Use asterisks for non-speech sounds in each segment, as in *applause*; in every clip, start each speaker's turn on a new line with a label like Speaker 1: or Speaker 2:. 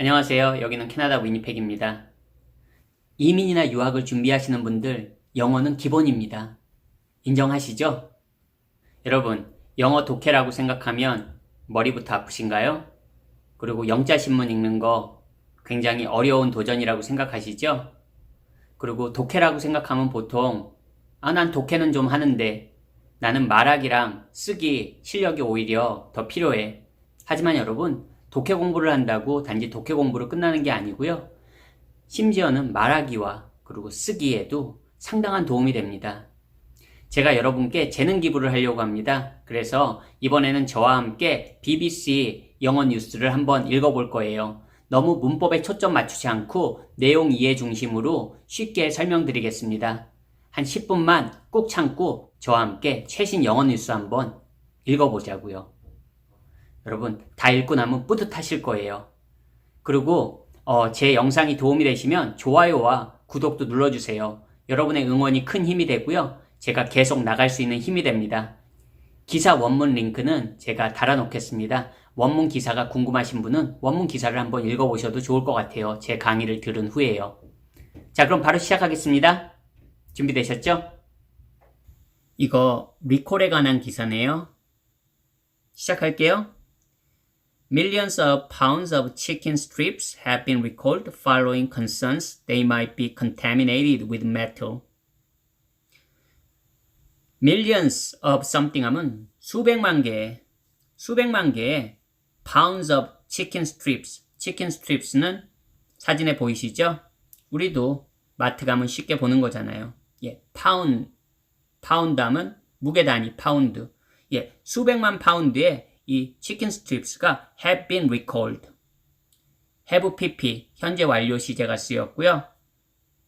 Speaker 1: 안녕하세요. 여기는 캐나다 위니펙입니다. 이민이나 유학을 준비하시는 분들, 영어는 기본입니다. 인정하시죠? 여러분, 영어 독해라고 생각하면 머리부터 아프신가요? 그리고 영자신문 읽는 거 굉장히 어려운 도전이라고 생각하시죠? 그리고 독해라고 생각하면 보통, 아, 난 독해는 좀 하는데, 나는 말하기랑 쓰기 실력이 오히려 더 필요해. 하지만 여러분, 독해 공부를 한다고 단지 독해 공부로 끝나는 게 아니고요. 심지어는 말하기와 그리고 쓰기에도 상당한 도움이 됩니다. 제가 여러분께 재능 기부를 하려고 합니다. 그래서 이번에는 저와 함께 BBC 영어 뉴스를 한번 읽어볼 거예요. 너무 문법에 초점 맞추지 않고 내용 이해 중심으로 쉽게 설명드리겠습니다. 한 10분만 꼭 참고 저와 함께 최신 영어 뉴스 한번 읽어보자고요. 여러분 다 읽고 나면 뿌듯하실 거예요. 그리고 어, 제 영상이 도움이 되시면 좋아요와 구독도 눌러주세요. 여러분의 응원이 큰 힘이 되고요. 제가 계속 나갈 수 있는 힘이 됩니다. 기사 원문 링크는 제가 달아놓겠습니다. 원문 기사가 궁금하신 분은 원문 기사를 한번 읽어보셔도 좋을 것 같아요. 제 강의를 들은 후에요. 자, 그럼 바로 시작하겠습니다. 준비되셨죠? 이거 리콜에 관한 기사네요. 시작할게요. Millions of pounds of chicken strips have been recalled following concerns they might be contaminated with metal. Millions of something 하면 수백만 개, 수백만 개의 pounds of chicken strips. chicken strips는 사진에 보이시죠? 우리도 마트 가면 쉽게 보는 거잖아요. 예, pound, pound 하면 무게 단위, 파운드. 예, 수백만 파운드의 이 치킨 스트립스가 have been recalled. have pp 현재 완료 시제가 쓰였고요.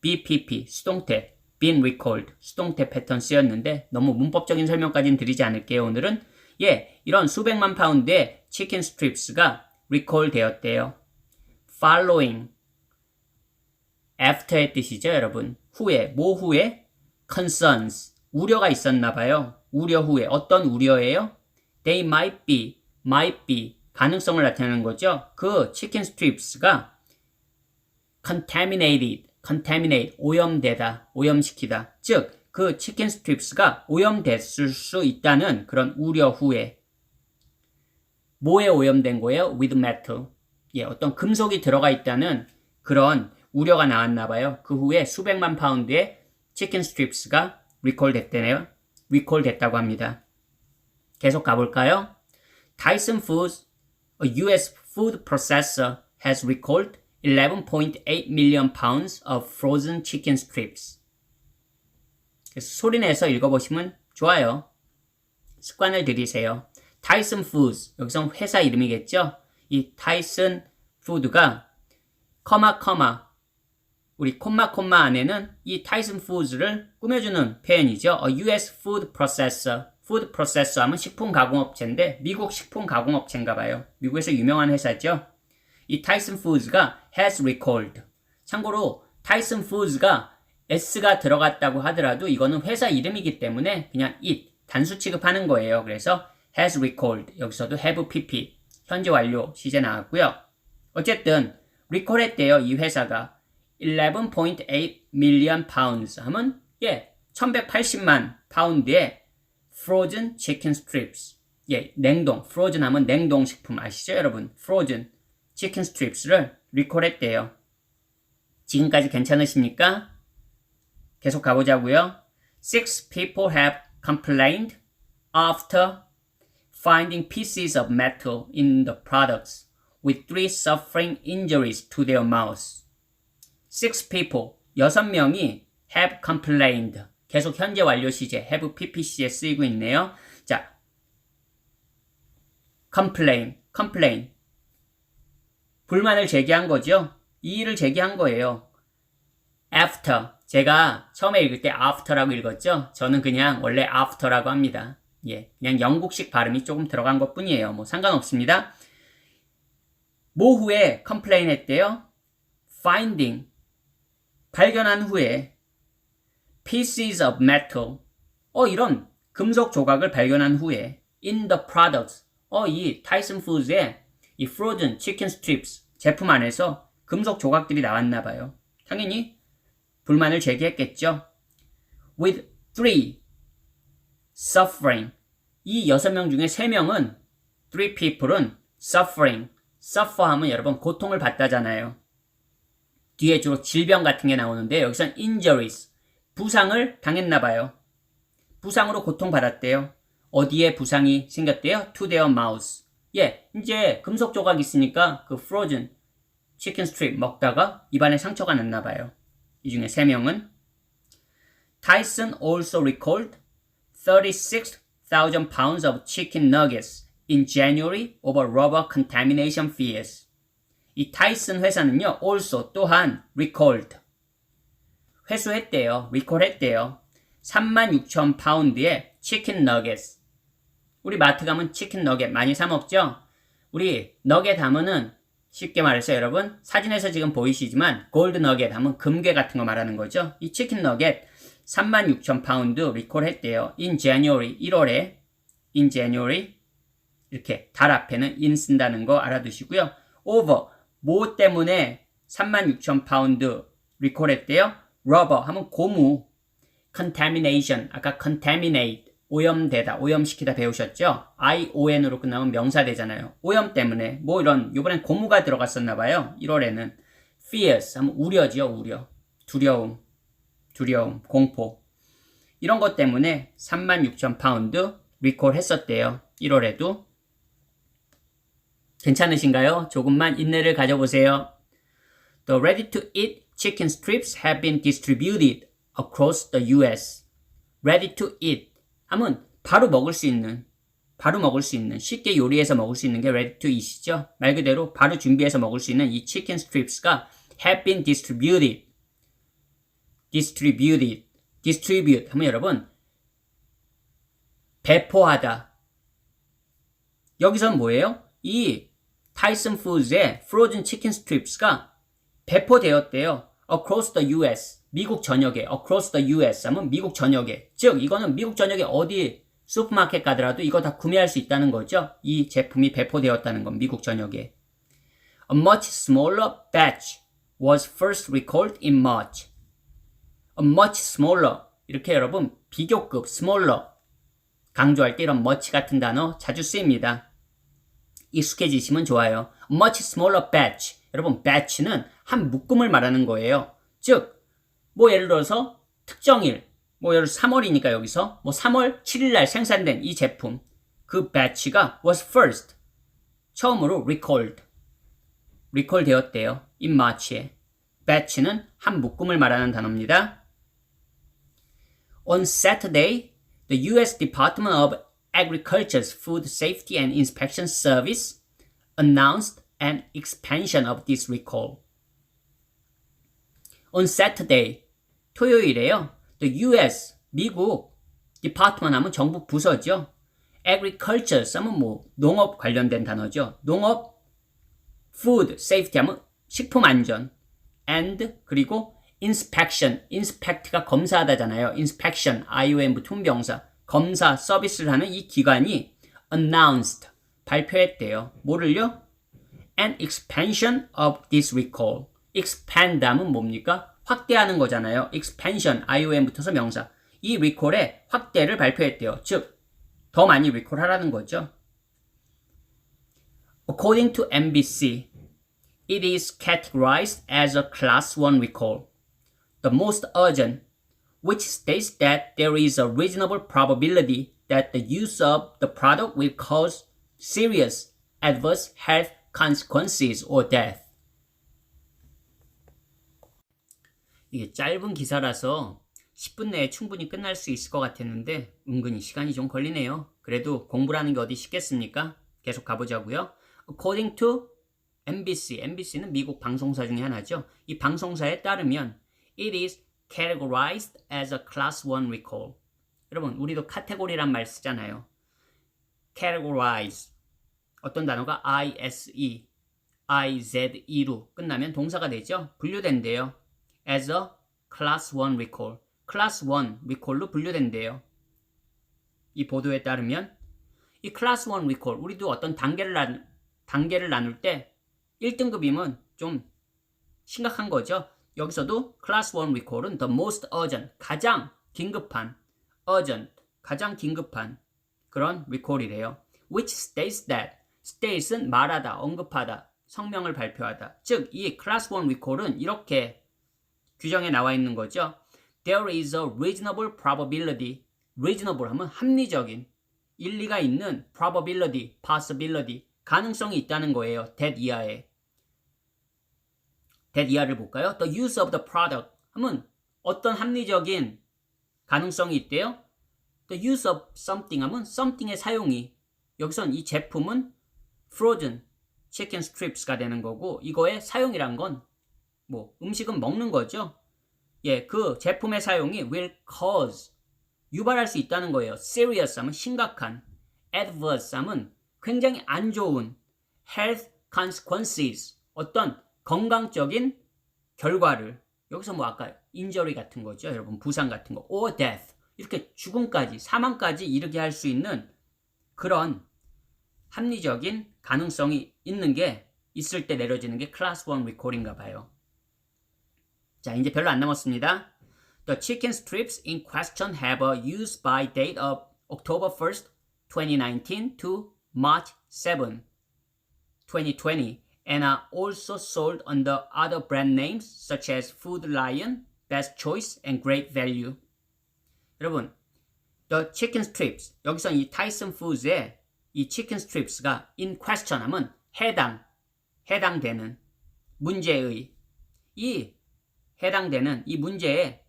Speaker 1: bpp 수동태 been recalled 수동태 패턴 쓰였는데 너무 문법적인 설명까지는 드리지 않을게요. 오늘은 예 이런 수백만 파운드의 치킨 스트립스가 recall 되었대요. following after의 뜻이죠, 여러분. 후에 뭐 후에 concerns 우려가 있었나 봐요. 우려 후에 어떤 우려예요? They might be, might be 가능성을 나타내는 거죠. 그 치킨 스트립스가 contaminated, contaminate 오염되다, 오염시키다. 즉 그 치킨 스트립스가 오염됐을 수 있다는 그런 우려 후에 뭐에 오염된 거예요? with metal. 예, 어떤 금속이 들어가 있다는 그런 우려가 나왔나 봐요. 그 후에 수백만 파운드의 치킨 스트립스가 리콜 됐대네요. 리콜 됐다고 합니다. 계속 가볼까요? Tyson Foods, a US food processor, has recalled 11.8 million pounds of frozen chicken strips. 그래서 소리 내서 읽어보시면 좋아요. 습관을 들이세요. 타이슨 푸드, 여기서 회사 이름이겠죠? 이 타이슨 푸드가 커마 커마 우리 콤마 콤마 안에는 이 타이슨 푸드를 꾸며주는 표현이죠. A US food processor 푸드 프로세서 하면 식품 가공업체인데 미국 식품 가공업체인가 봐요. 미국에서 유명한 회사죠. 이 타이슨 푸드가 has recalled. 참고로 타이슨 푸드가 s가 들어갔다고 하더라도 이거는 회사 이름이기 때문에 그냥 it 단수 취급하는 거예요. 그래서 has recalled 여기서도 have pp 현재 완료 시제 나왔고요. 어쨌든 recall 했대요. 이 회사가 11.8 million pounds 하면 예 1180만 파운드의 frozen chicken strips. 예, 냉동, frozen 하면 냉동 식품 아시죠, 여러분? frozen chicken strips를 리콜 했대요. 지금까지 괜찮으십니까? 계속 가보자고요. Six people have complained after finding pieces of metal in the products, with three suffering injuries to their mouths. Six people, 여섯 명이 have complained, 계속 현재 완료 시제 have ppc에 쓰이고 있네요. 자, complain, complain. 불만을 제기한 거죠. 이 일을 제기한 거예요. after. 제가 처음에 읽을 때 after라고 읽었죠. 저는 그냥 원래 after라고 합니다. 예, 그냥 영국식 발음이 조금 들어간 것 뿐이에요. 뭐 상관없습니다. 모 후에 complain 했대요. finding. 발견한 후에 pieces of metal. 어, 이런 금속 조각을 발견한 후에 in the products. 어, 이 타이슨 푸드의 이 frozen chicken strips 제품 안에서 금속 조각들이 나왔나 봐요. 당연히 불만을 제기했겠죠. With three suffering. 이 여섯 명 중에 세 명은 three people은 suffering. suffer 하면 여러분 고통을 받다잖아요. 뒤에 주로 질병 같은 게 나오는데 여기선 injuries. 부상을 당했나 봐요. 부상으로 고통받았대요. 어디에 부상이 생겼대요? To their mouths. 예, 이제 금속 조각 있으니까 그 frozen 치킨 스트립 먹다가 입안에 상처가 났나 봐요. 이 중에 세 명은 Tyson also recalled 36,000 pounds of chicken nuggets in January over rubber contamination fears. 이 타이슨 회사는요, also 또한 recalled 회수했대요. recall했대요. 36,000 파운드의 치킨 너겟. 우리 마트 가면 치킨 너겟 많이 사 먹죠? 우리 너겟 하면은 쉽게 말해서 여러분 사진에서 지금 보이시지만 골드 너겟 하면 금괴 같은 거 말하는 거죠. 이 치킨 너겟 36,000 파운드 리콜 했대요. in January 1월에 in January 이렇게 달 앞에는 in 쓴다는 거 알아두시고요. over 뭐 때문에 36,000 파운드 리콜 했대요. Rubber 하면 고무 contamination 아까 contaminate 오염되다, 오염시키다 배우셨죠? ION으로 끝나면 명사 되잖아요. 오염 때문에 뭐 이런 요번엔 고무가 들어갔었나 봐요. 1월에는 fears 하면 우려지요, 우려. 두려움, 두려움, 공포. 이런 것 때문에 36,000 파운드 리콜 했었대요. 1월에도. 괜찮으신가요? 조금만 인내를 가져보세요. The ready-to-eat chicken strips have been distributed across the US. ready to eat 하면 바로 먹을 수 있는 바로 먹을 수 있는 쉽게 요리해서 먹을 수 있는 게 ready to eat이죠. 말 그대로 바로 준비해서 먹을 수 있는 이 chicken strips가 have been distributed. distributed. distribute 하면 여러분 배포하다. 여기선 뭐예요? 이 타이슨 푸드의 frozen chicken strips가 배포되었대요. Across the US. 미국 전역에 across the US 하면 미국 전역에 즉 이거는 미국 전역에 어디 슈퍼마켓 가더라도 이거 다 구매할 수 있다는 거죠. 이 제품이 배포되었다는 건 미국 전역에. A much smaller batch was first recalled in March. A much smaller 이렇게 여러분 비교급 smaller 강조할 때 이런 much 같은 단어 자주 쓰입니다. 익숙해지시면 좋아요. Much smaller batch. 여러분 batch는 한 묶음을 말하는 거예요. 즉 뭐 예를 들어서 특정일, 뭐 예를 3월이니까 여기서 뭐 3월 7일 날 생산된 이 제품 그 batch가 was first 처음으로 recalled recall 되었대요. in March에 batch는 한 묶음을 말하는 단어입니다. On Saturday, the U.S. Department of Agriculture's Food Safety and Inspection Service announced an expansion of this recall. On Saturday, 토요일에요. The U.S. 미국 Department 하면 정부 부서죠. Agriculture 하면 뭐 농업 관련된 단어죠. 농업 Food Safety 하면 식품 안전 and 그리고 inspection, inspect가 검사하다잖아요. inspection, IOM 부통병사 검사 서비스를 하는 이 기관이 announced 발표했대요. 뭐를요? An expansion of this recall. expand 하면 뭡니까? 확대하는 거잖아요. expansion, IOM 붙어서 명사. 이 recall의 확대를 발표했대요. 즉, 더 많이 recall 하라는 거죠. According to NBC, it is categorized as a class 1 recall. The most urgent, which states that there is a reasonable probability that the use of the product will cause serious adverse health consequences or death. 이게 짧은 기사라서 10분 내에 충분히 끝날 수 있을 것 같았는데 은근히 시간이 좀 걸리네요. 그래도 공부라는 게 어디 쉽겠습니까? 계속 가보자고요. According to NBC, NBC는 미국 방송사 중에 하나죠. 이 방송사에 따르면 it is categorized as a class 1 recall. 여러분, 우리도 카테고리란 말 쓰잖아요. categorize. 어떤 단어가 ISE, IZE로 끝나면 동사가 되죠. 분류된대요. as a class 1 recall. class 1 recall로 분류된대요. 이 보도에 따르면 이 class 1 recall 우리도 어떤 단계를 나, 단계를 나눌 때 1등급이면 좀 심각한 거죠. 여기서도 class 1 recall은 the most urgent, 가장 긴급한, urgent, 가장 긴급한 그런 recall이래요. which states that, states은 말하다, 언급하다, 성명을 발표하다. 즉, 이 class 1 recall은 이렇게 규정에 나와 있는 거죠. There is a reasonable probability. reasonable 하면 합리적인, 일리가 있는 probability, possibility, 가능성이 있다는 거예요. that 이하에. That 이하를 볼까요? The use of the product 하면 어떤 합리적인 가능성이 있대요. The use of something 하면 something의 사용이 여기선 이 제품은 frozen chicken strips가 되는 거고 이거의 사용이란 건 뭐 음식은 먹는 거죠. 예, 그 제품의 사용이 will cause 유발할 수 있다는 거예요. serious 하면 심각한, adverse 하면 굉장히 안 좋은 health consequences 어떤 건강적인 결과를 여기서 뭐 아까 인저리 같은 거죠. 여러분 부상 같은 거 or death 이렇게 죽음까지 사망까지 이르게 할 수 있는 그런 합리적인 가능성이 있는 게 있을 때 내려지는 게 클래스 1 리콜인가 봐요. 자, 이제 별로 안 남았습니다. The chicken strips in question have a use by date of October 1st, 2019 to March 7, 2020 and are also sold under other brand names such as Food Lion, Best Choice and Great Value. 여러분, The Chicken Strips 여기서 이 타이슨 푸드의 이 치킨 스트립스가 in question 하면 해당, 해당되는 문제의 이 해당되는 이 문제에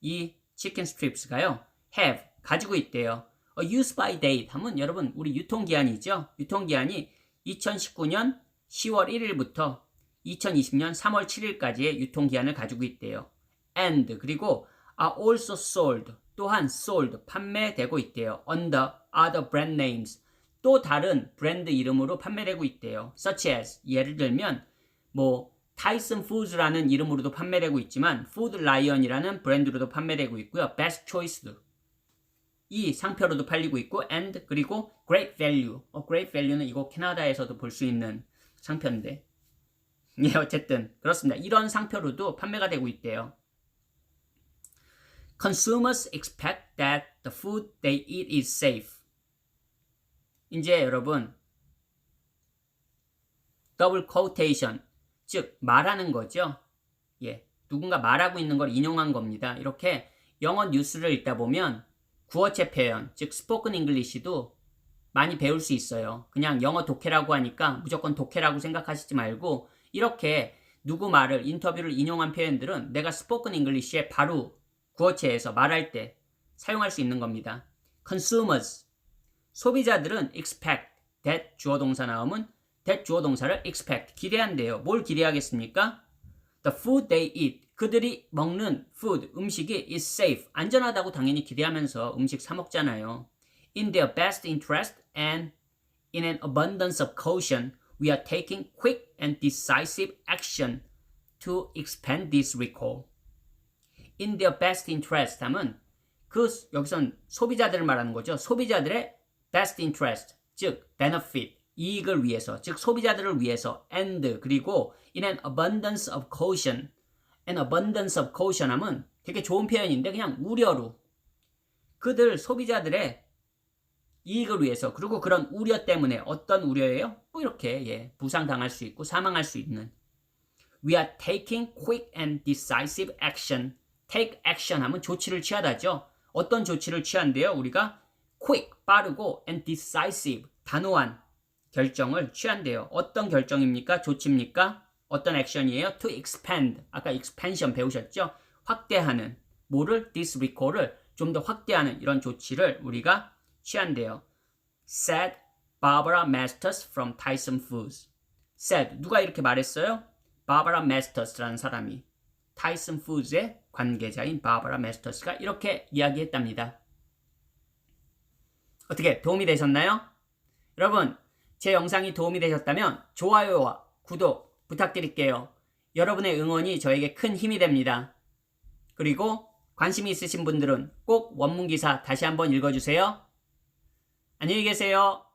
Speaker 1: 이 치킨 스트립스가요 have 가지고 있대요. A use by date 하면 여러분 우리 유통기한이죠. 유통기한이 2019년 10월 1일부터 2020년 3월 7일까지의 유통기한을 가지고 있대요. and 그리고 are also sold 또한 sold 판매되고 있대요. under other brand names 또 다른 브랜드 이름으로 판매되고 있대요. such as 예를 들면 뭐 타이슨 푸즈라는 이름으로도 판매되고 있지만 푸드 라이언이라는 브랜드로도 판매되고 있고요. 베스트 초이스도 이 상표로도 팔리고 있고 and 그리고 great value. 어 great value는 이거 캐나다에서도 볼 수 있는 상표인데. *laughs* 예, 어쨌든 그렇습니다. 이런 상표로도 판매가 되고 있대요. Consumers expect that the food they eat is safe. 이제 여러분 더블 quotation 즉 말하는 거죠. 예. 누군가 말하고 있는 걸 인용한 겁니다. 이렇게 영어 뉴스를 읽다 보면 구어체 표현, 즉 스포큰 잉글리시도 많이 배울 수 있어요. 그냥 영어 독해라고 하니까 무조건 독해라고 생각하시지 말고 이렇게 누구 말을 인터뷰를 인용한 표현들은 내가 스포큰 잉글리시에 바로 구어체에서 말할 때 사용할 수 있는 겁니다. consumers 소비자들은 expect that 주어 동사 나오면 that 주어 동사를 expect 기대한대요. 뭘 기대하겠습니까? The food they eat 그들이 먹는 food 음식이 is safe 안전하다고 당연히 기대하면서 음식 사 먹잖아요. In their best interest and in an abundance of caution, we are taking quick and decisive action to expand this recall. In their best interest 하면 그 여기선 소비자들을 말하는 거죠. 소비자들의 best interest 즉 benefit 이익을 위해서, 즉 소비자들을 위해서 and 그리고 in an abundance of caution. an abundance of caution 하면 되게 좋은 표현인데 그냥 우려로 그들 소비자들의 이익을 위해서 그리고 그런 우려 때문에 어떤 우려예요? 뭐 이렇게 예, 부상당할 수 있고 사망할 수 있는 We are taking quick and decisive action. take action 하면 조치를 취하다죠. 어떤 조치를 취한대요? 우리가 quick 빠르고 and decisive 단호한 결정을 취한대요. 어떤 결정입니까? 조치입니까? 어떤 액션이에요? To expand. 아까 expansion 배우셨죠? 확대하는. 뭐를? This recall을 좀 더 확대하는 이런 조치를 우리가 취한대요. Said Barbara Masters from Tyson Foods. Said. 누가 이렇게 말했어요? Barbara Masters라는 사람이. 타이슨 푸즈의 관계자인 바바라 메스터스가 이렇게 이야기했답니다. 어떻게 도움이 되셨나요? 여러분, 제 영상이 도움이 되셨다면 좋아요와 구독 부탁드릴게요. 여러분의 응원이 저에게 큰 힘이 됩니다. 그리고 관심이 있으신 분들은 꼭 원문기사 다시 한번 읽어주세요. 안녕히 계세요.